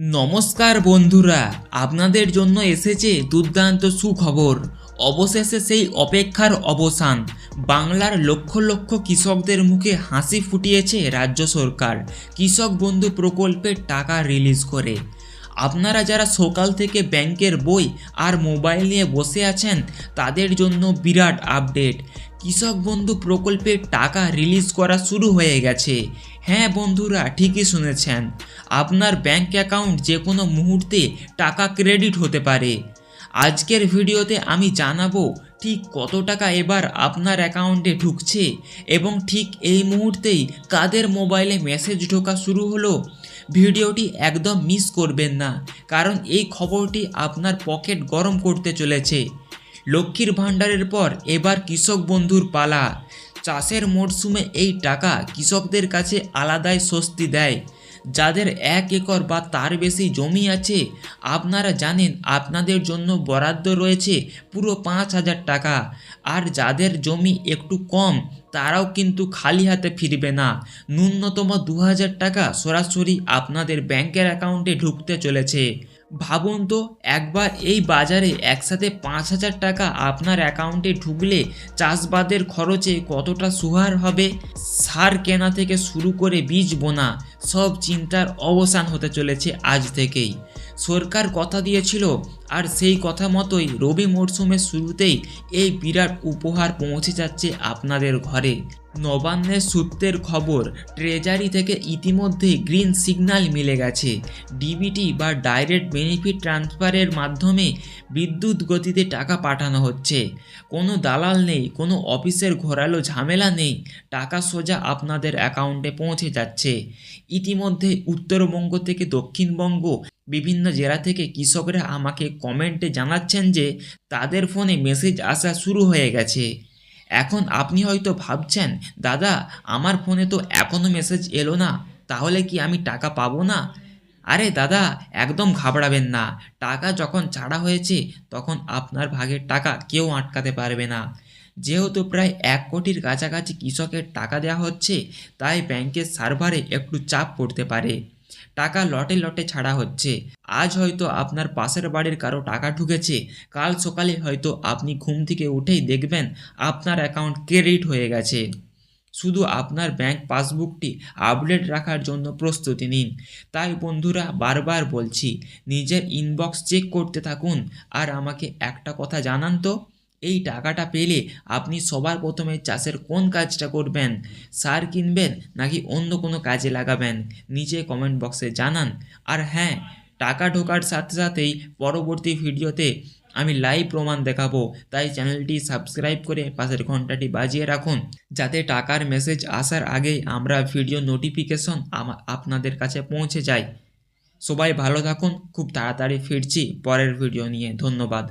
নমস্কার বন্ধুরা, আপনাদের জন্য এসেছে দুর্দান্ত সুখবর। অবশেষে সেই অপেক্ষার অবসান। বাংলার লক্ষ লক্ষ কৃষকদের মুখে হাসি ফুটিয়েছে রাজ্য সরকার। কৃষক বন্ধু প্রকল্পের টাকা রিলিজ করে। আপনারা যারা সকাল থেকে ব্যাংকের বই আর মোবাইল নিয়ে বসে আছেন, তাদের জন্য বিরাট আপডেট কৃষক বন্ধু প্রকল্পের টাকা রিলিজ করা শুরু হয়ে গেছে। হ্যাঁ বন্ধুরা, ঠিকই শুনেছেন। আপনার ব্যাংক অ্যাকাউন্ট যে কোনো মুহূর্তে টাকা ক্রেডিট হতে পারে। আজকের ভিডিওতে আমি জানাব ঠিক কত টাকা এবার আপনার অ্যাকাউন্টে ঢুকছে এবং ঠিক এই মুহূর্তেই কাদের মোবাইলে মেসেজ ঢোকা শুরু হলো। ভিডিওটি একদম মিস করবেন না, কারণ এই খবরটি আপনার পকেট গরম করতে চলেছে। লক্ষ্মীর ভাণ্ডারের পর এবার কৃষক বন্ধুর পালা। চাষের মরশুমে এই টাকা কৃষকদের কাছে আলাদাই স্বস্তি দেয়। যাদের এক একর বা তার বেশি জমি আছে, আপনারা জানেন আপনাদের জন্য বরাদ্দ রয়েছে পুরো পাঁচ হাজার টাকা। আর যাদের জমি একটু কম, তারাও কিন্তু খালি হাতে ফিরবে না। ন্যূনতম দু হাজার টাকা সরাসরি আপনাদের ব্যাংকের অ্যাকাউন্টে ঢুকতে চলেছে। ভাবুন তো, একবার এই বাজারে একসাথে পাঁচ হাজার টাকা আপনার অ্যাকাউন্টে ঢুকলে চাষবাদের খরচে কতটা সুহার হবে? সার কেনা থেকে শুরু করে বীজ বোনা, সব চিন্তার অবসান হতে চলেছে আজ থেকেই। সরকার কথা দিয়েছিল আর সেই কথা মতোই রবি মরশুমের শুরুতেই এই বিরাট উপহার পৌঁছে যাচ্ছে আপনাদের ঘরে। নবান্নের সূত্রের খবর, ট্রেজারি থেকে ইতিমধ্যেই গ্রিন সিগন্যাল মিলে গেছে। ডিবিটি বা ডাইরেক্ট বেনিফিট ট্রান্সফারের মাধ্যমে বিদ্যুৎ গতিতে টাকা পাঠানো হচ্ছে। কোনো দালাল নেই, কোনো অফিসের ঘোরালো ঝামেলা নেই, টাকা সোজা আপনাদের অ্যাকাউন্টে পৌঁছে যাচ্ছে। ইতিমধ্যে উত্তরবঙ্গ থেকে দক্ষিণবঙ্গ বিভিন্ন জেলা থেকে কৃষকরা আমাকে কমেন্টে জানাচ্ছেন যে, তাদের ফোনে মেসেজ আসা শুরু হয়ে গেছে। এখন আপনি হয়তো ভাবছেন, দাদা, আমার ফোনে তো এখনও মেসেজ এলো না, তাহলে কি আমি টাকা পাবো না? আরে দাদা, একদম ঘাবড়াবেন না। টাকা যখন ছাড়া হয়েছে, তখন আপনার ভাগের টাকা কেউ আটকাতে পারবে না। যেহেতু প্রায় এক কোটির কাছাকাছি কৃষকের টাকা দেওয়া হচ্ছে, তাই ব্যাংকের সার্ভারে একটু চাপ পড়তে পারে। টাকা লটে লটে ছাড়া হচ্ছে। আজ হয়তো আপনার পাশের বাড়ির কারও টাকা ঢুকেছে। কাল সকালে হয়তো আপনি ঘুম থেকে উঠেই দেখবেন আপনার অ্যাকাউন্ট ক্রেডিট হয়ে গেছে। শুধু আপনার ব্যাংক পাসবুকটি আপডেট রাখার জন্য প্রস্তুতি নিন। তাই বন্ধুরা বারবার বলছি, নিজের ইনবক্স চেক করতে থাকুন। আর আমাকে একটা কথা জানান তো। এই টাকাটা পেলে আপনি সবার প্রথমে চাষের কোন কাজটা করবেন? সার কিনবেন নাকি অন্য কোনো কাজে লাগাবেন? নিচে কমেন্ট বক্সে জানান। আর হ্যাঁ টাকা ঢোকার সাথে সাথেই পরবর্তী ভিডিওতে আমি লাইভ প্রমাণ দেখাবো। তাই চ্যানেলটি সাবস্ক্রাইব করে পাশের ঘন্টাটি বাজিয়ে রাখুন। যাতে টাকার মেসেজ আসার আগেই আমরা ভিডিও নোটিফিকেশন আপনাদের কাছে পৌঁছে যায় সবাই ভালো থাকুন। খুব তাড়াতাড়ি ফিরছি। পরের ভিডিও নিয়ে। ধন্যবাদ।